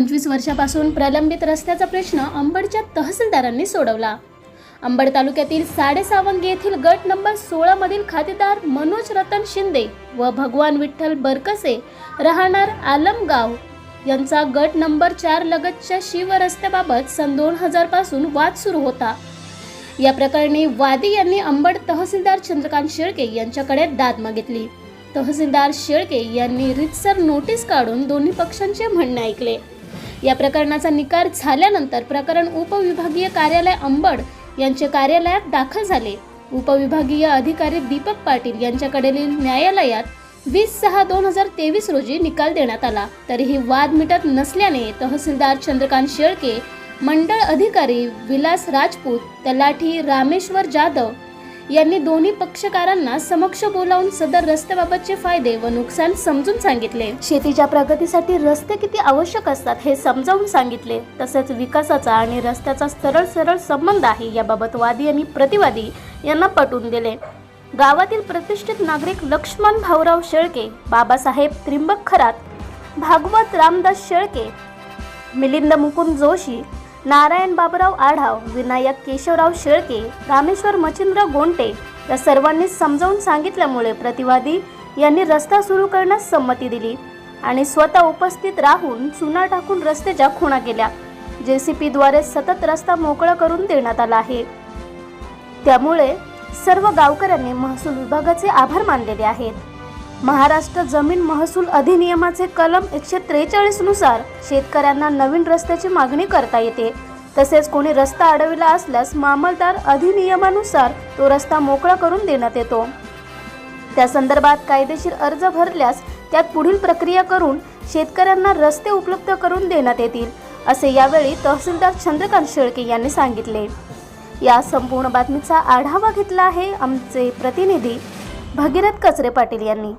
पंचवीस वर्षापासून प्रलंबित रस्त्याचा प्रश्न अंबडच्या तहसीलदारांनी सोडवला. अंबड तालुक्यातील साडेसावंगी येथील गट नंबर सोळा मधील खातेदार मनोज रतन शिंदे व भगवान विठ्ठल बरकसे राहणार आलमगाव यांचा गट नंबर चार लगतच्या शिव रस्त्याबाबत सन दोन हजारपासून वाद सुरू होता. या प्रकरणी वादी यांनी अंबड तहसीलदार चंद्रकांत शेळके यांच्याकडे दाद मागितली. तहसीलदार शेळके यांनी रितसर नोटीस काढून दोन्ही पक्षांचे म्हणणे ऐकले. या प्रकरणाचा निकाल झाल्यानंतर प्रकरण उपविभागीय कार्यालय अंबड यांचे कार्यालयात दाखल झाले. उपविभागीय अधिकारी दीपक पाटील यांच्याकडील न्यायालयात वीस सहा दोन हजार तेवीस रोजी निकाल देण्यात आला. तरीही वाद मिटत नसल्याने तहसीलदार चंद्रकांत शेळके मंडळ अधिकारी विलास राजपूत तलाठी रामेश्वर जाधव यांनी दोन्ही पक्षकारांना समक्ष बोलावून सदर रस्त्याबाबतचे फायदे व नुकसान समजून सांगितले. शेतीच्या प्रगतीसाठी रस्ते किती आवश्यक असतात हे समजावून सांगितले. तसेच विकासाचा आणि रस्त्याचा सरळ सरळ संबंध आहे याबाबत वादी आणि प्रतिवादी यांना पटवून दिले. गावातील प्रतिष्ठित नागरिक लक्ष्मण भाऊराव शेळके बाबासाहेब त्रिंबक खरात भागवत रामदास शेळके मिलिंद मुकुंद जोशी नारायण बाबुराव आढाव विनायक केशवराव शेळके रामेश्वर मच्छिंद्र गोंटे या सर्वांनी समजावून सांगितल्यामुळे प्रतिवादी यांनी रस्ता सुरू करण्यास संमती दिली आणि स्वतः उपस्थित राहून चुना टाकून रस्त्याच्या खुणा केल्या. जे सी पीद्वारे सतत रस्ता मोकळा करून देण्यात आला आहे. त्यामुळे सर्व गावकऱ्यांनी महसूल विभागाचे आभार मानलेले आहेत. महाराष्ट्र जमीन महसूल अधिनियमाचे कलम एकशे त्रेचाळीसनुसार शेतकऱ्यांना नवीन रस्त्याची मागणी करता येते. तसेच कोणी रस्ता अडविला असल्यास मामलदार अधिनियमानुसार तो रस्ता मोकळा करून देण्यात येतो. त्या संदर्भात कायदेशीर अर्ज भरल्यास त्यात पुढील प्रक्रिया करून शेतकऱ्यांना रस्ते उपलब्ध करून देण्यात येतील असे यावेळी तहसीलदार चंद्रकांत शेळके यांनी सांगितले. या संपूर्ण बातमीचा आढावा घेतला आहे आमचे प्रतिनिधी भगीरथ कचरे पाटील यांनी.